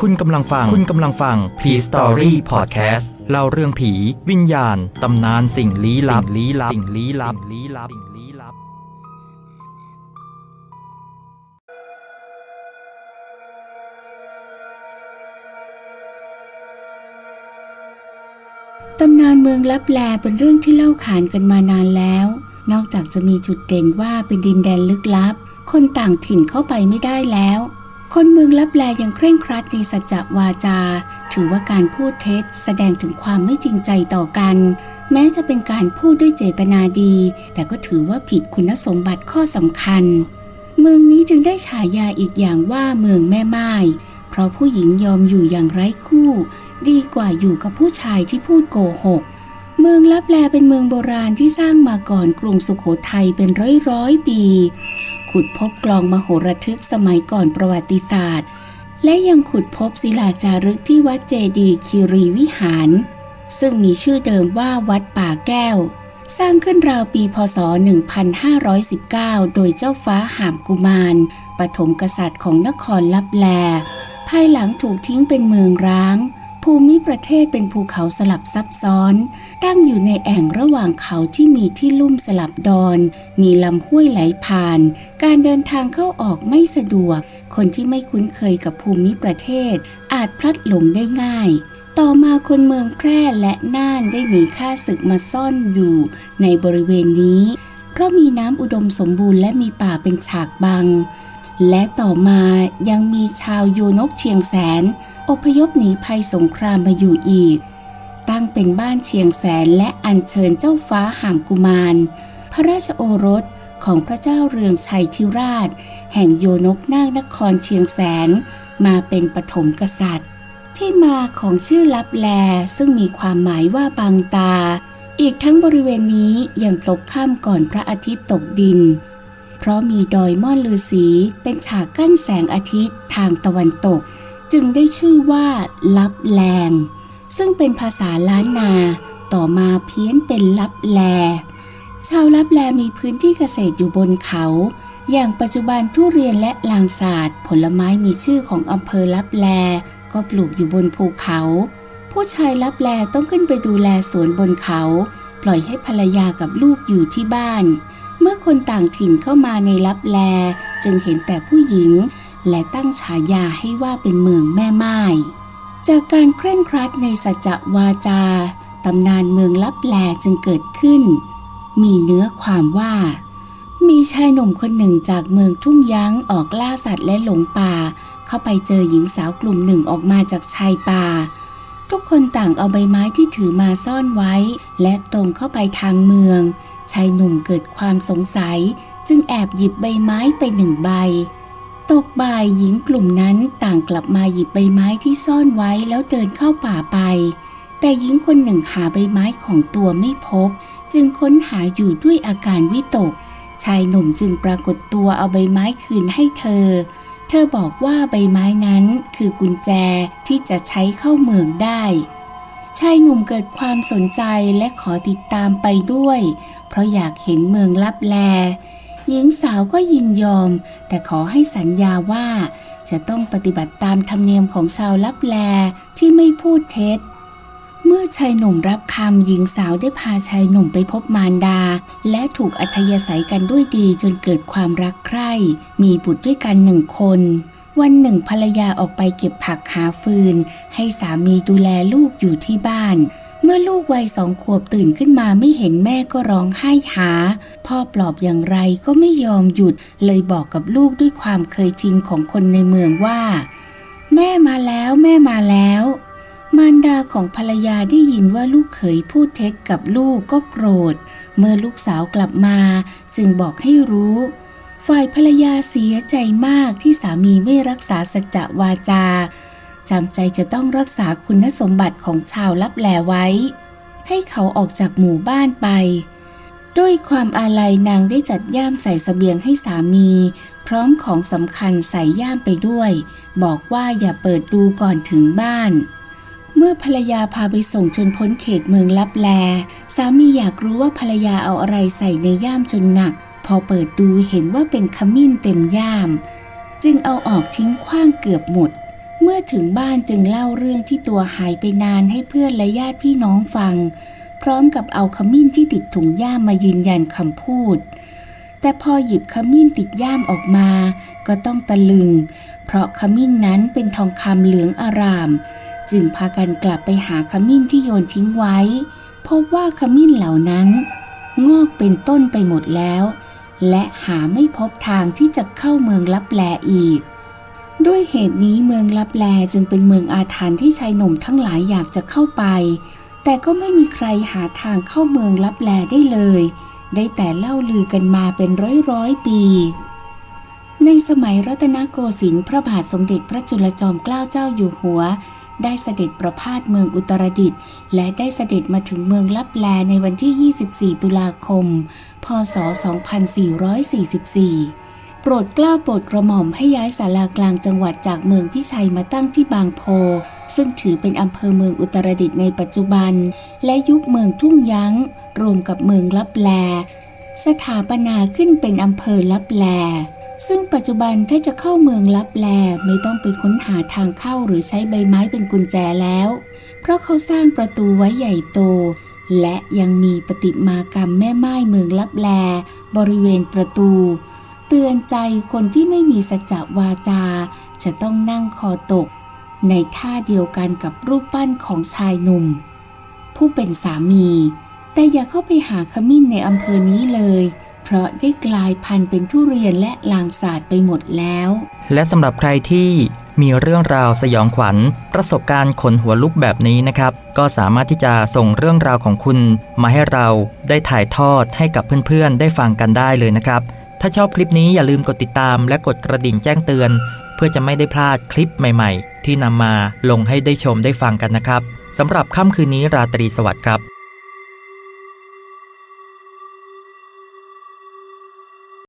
คุณกำลังฟัง คุณกำลังฟัง P Story Podcast เล่าเรื่องผี วิญญาณ ตำนานสิ่งลี้ลับ ลี้ลับ สิ่งลี้ลับ ลี้ลับ สิ่งลี้ลับ ตำนานเมืองลับแลเป็นเรื่องที่เล่าขานกันมานานแล้ว นอกจากจะมีจุดเด่นว่าเป็นดินแดนลึกลับ คนต่างถิ่นเข้าไปไม่ได้แล้ว คนเมืองลับแลยังเคร่งครัดในสัจจวาจา ถือว่าการพูดเท็จแสดงถึงความไม่จริงใจต่อกัน แม้จะเป็นการพูดด้วยเจตนาดี แต่ก็ถือว่าผิดคุณสมบัติข้อสำคัญ เมืองนี้จึงได้ฉายาอีกอย่างว่าเมืองแม่ไม้เพราะผู้หญิงยอมอยู่อย่างไร้คู่ ดีกว่าอยู่กับผู้ชายที่พูดโกหก เมืองลับแลเป็นเมืองโบราณที่สร้างมาก่อนกรุงสุขโขทัยเป็นร้อยร้อยปี ขุดพบกลองมโหระทึกสมัยก่อนประวัติศาสตร์ และยังขุดพบศิลาจารึกที่วัดเจดีคีรีวิหาร ซึ่งมีชื่อเดิมว่าวัดป่าแก้ว สร้างขึ้นราวปีพศ 1519 โดยเจ้าฟ้าหามกุมาร ปฐมกษัตริย์ของนครลับแล ภายหลังถูกทิ้งเป็นเมืองร้าง ภูมิประเทศเป็นภูเขาสลับซับซ้อน ตั้งอยู่ในแอ่งระหว่างเขาที่มีที่ลุ่มสลับดอน มีลำห้วยไหลผ่าน การเดินทางเข้าออกไม่สะดวก คนที่ไม่คุ้นเคยกับภูมิประเทศ อาจพลัดหลงได้ง่าย ต่อมาคนเมืองแพร่และน่านได้หนีข้าศึกมาซ่อนอยู่ในบริเวณนี้ เพราะมีน้ำอุดมสมบูรณ์และมีป่าเป็นฉากบัง และต่อมายังมีชาวโยนกเชียงแสน อพยพหนีภัยสงครามมาอยู่อีก ตั้งเป็นบ้านเชียงแสนและอัญเชิญเจ้าฟ้าหามกุมาร พระราชโอรสของพระเจ้าเรืองชัยธิราช แห่งโยนกนาคนครเชียงแสน มาเป็นปฐมกษัตริย์ ที่มาของชื่อลับแลซึ่งมีความหมายว่าบางตา อีกทั้งบริเวณนี้ยังพลบค่ำก่อนพระอาทิตย์ตกดิน เพราะมีดอยม่อนลือสีเป็นฉากกั้นแสงอาทิตย์ทางตะวันตก จึงได้ชื่อว่า ลับแลง ซึ่งเป็นภาษาล้านนา ต่อมาเพี้ยนเป็นลับแล ชาวลับแลมีพื้นที่เกษตรอยู่บนเขา อย่างปัจจุบันทุเรียนและลางศาสตร์ ผลไม้มีชื่อของอำเภอลับแล ก็ปลูกอยู่บนภูเขา ผู้ชายลับแลต้องขึ้นไปดูแลสวนบนเขา ปล่อยให้ภรรยากับลูกอยู่ที่บ้าน เมื่อคนต่างถิ่นเข้ามาในลับแล จึงเห็นแต่ผู้หญิง และตั้งฉายาให้ว่าเป็นเมืองแม่ไม้จากการเคร่งครัดในสัจวาจาตำนานเมืองลับแลจึงเกิดขึ้น มีเนื้อความว่า มีชายหนุ่มคนหนึ่งจากเมืองทุ่งยั้งออกล่าสัตว์และหลงป่า เข้าไปเจอหญิงสาวกลุ่มหนึ่งออกมาจากชายป่า ทุกคนต่างเอาใบไม้ที่ถือมาซ่อนไว้ และตรงเข้าไปทางเมือง ชายหนุ่มเกิดความสงสัยจึงแอบหยิบใบไม้ไปหนึ่งใบ ตกบ่ายหญิงกลุ่มนั้นต่างกลับมาหยิบใบไม้ที่ซ่อนไว้แล้วเดินเข้าป่าไป แต่หญิงคนหนึ่งหาใบไม้ของตัวไม่พบ จึงค้นหาอยู่ด้วยอาการวิตก ชายหนุ่มจึงปรากฏตัวเอาใบไม้คืนให้เธอ เธอบอกว่าใบไม้นั้นคือกุญแจที่จะใช้เข้าเมืองได้ ชายหนุ่มเกิดความสนใจและขอติดตามไปด้วย เพราะอยากเห็นเมืองลับแล หญิงสาวก็ยินยอม แต่ขอให้สัญญาว่า จะต้องปฏิบัติตามธรรมเนียมของชาวลับแลที่ไม่พูดเท็จ เมื่อชายหนุ่มรับคำหญิงสาวได้พาชายหนุ่มไปพบมารดา และถูกอัธยาศัยกันด้วยดีจนเกิดความรักใคร่ มีบุตรด้วยกันหนึ่งคน วันหนึ่งภรรยาออกไปเก็บผักหาฟืน ให้สามีดูแลลูกอยู่ที่บ้าน เมื่อลูกวัยสองขวบตื่นขึ้นมาไม่เห็นแม่ก็ร้องไห้หา พ่อปลอบอย่างไรก็ไม่ยอมหยุด เลยบอกกับลูกด้วยความเคยชินของคนในเมืองว่า แม่มาแล้วแม่มาแล้ว มารดาของภรรยาได้ยินว่าลูกเขยพูดเท็จกับลูกก็โกรธ เมื่อลูกสาวกลับมา จึงบอกให้รู้ ฝ่ายภรรยาเสียใจมากที่สามีไม่รักษาสัจวาจาจำใจจะต้องรักษาคุณสมบัติของชาวลับแลไว้ ให้เขาออกจากหมู่บ้านไป ด้วยความอาลัยนางได้จัดย่ามใส่เสบียงให้สามี พร้อมของสำคัญใส่ย่ามไปด้วย บอกว่าอย่าเปิดดูก่อนถึงบ้าน เมื่อภรรยาพาไปส่งจนพ้นเขตเมืองลับแล สามีอยากรู้ว่าภรรยาเอาอะไรใส่ในย่ามจนหนัก พอเปิดดูเห็นว่าเป็นขมิ้นเต็มย่าม จึงเอาออกทิ้งขว้างเกือบหมด เมื่อถึงบ้านจึงเล่าเรื่องที่ตัวหายไปนานให้เพื่อนและญาติพี่น้องฟัง พร้อมกับเอาขมิ้นที่ติดถุงย่ามมายืนยันคำพูด แต่พอหยิบขมิ้นติดย่ามออกมา ก็ต้องตะลึง เพราะขมิ้นนั้นเป็นทองคำเหลืองอาราม จึงพากันกลับไปหาขมิ้นที่โยนทิ้งไว้ พบว่าขมิ้นเหล่านั้น งอกเป็นต้นไปหมดแล้ว และหาไม่พบทางที่จะเข้าเมืองลับแลอีก ด้วยเหตุนี้เมืองลับแลจึงเป็นเมืองอาถรรพ์ที่ชายหนุ่มทั้งหลายอยากจะเข้าไป แต่ก็ไม่มีใครหาทางเข้าเมืองลับแลได้เลย ได้แต่เล่าลือกันมาเป็นร้อยร้อยปี ในสมัยรัตนโกสินทร์พระบาทสมเด็จพระจุลจอมเกล้าเจ้าอยู่หัว ได้เสด็จประพาสเมืองอุตรดิตถ์และได้เสด็จมาถึงเมืองลับแลในวันที่ 24 ตุลาคม พศ 2444 โปรดกล้าโปรดกระหม่อมให้ย้ายศาลากลางจังหวัดจากเมืองพิชัยมาตั้งที่บางโพ ซึ่งถือเป็นอำเภอเมืองอุตรดิตถ์ในปัจจุบัน และยุบเมืองทุ่งยั้ง รวมกับเมืองลับแล สถาปนาขึ้นเป็นอำเภอลับแล ซึ่งปัจจุบันถ้าจะเข้าเมืองลับแลไม่ต้องไปค้นหาทางเข้าหรือใช้ใบไม้เป็นกุญแจแล้ว เพราะเขาสร้างประตูไว้ใหญ่โต และยังมีปฏิมากรรมแม่ไม้เมืองลับแล บริเวณประตู เตือนใจคนที่ไม่มีสัจวาจา จะต้องนั่งคอตก ในท่าเดียวกันกับรูปปั้นของชายหนุ่ม ผู้เป็นสามี แต่อย่าเข้าไปหาขมิ้นในอำเภอนี้เลย เพราะได้กลายพันธุ์เป็นทุเรียนและลางศาสตร์ไปหมดแล้ว และสำหรับใครที่มีเรื่องราวสยองขวัญ ประสบการณ์ขนหัวลุกแบบนี้นะครับ ก็สามารถที่จะส่งเรื่องราวของคุณ มาให้เราได้ถ่ายทอดให้กับเพื่อนๆ ได้ฟังกันได้เลยนะครับ ถ้าชอบคลิปนี้อย่าลืมกดติดตามและกดกระดิ่งแจ้งเตือน เพื่อจะไม่ได้พลาดคลิปใหม่ ๆ ที่นำมาลงให้ได้ชมได้ฟังกันนะครับสำหรับค่ำคืนนี้ราตรีสวัสดิ์ครับ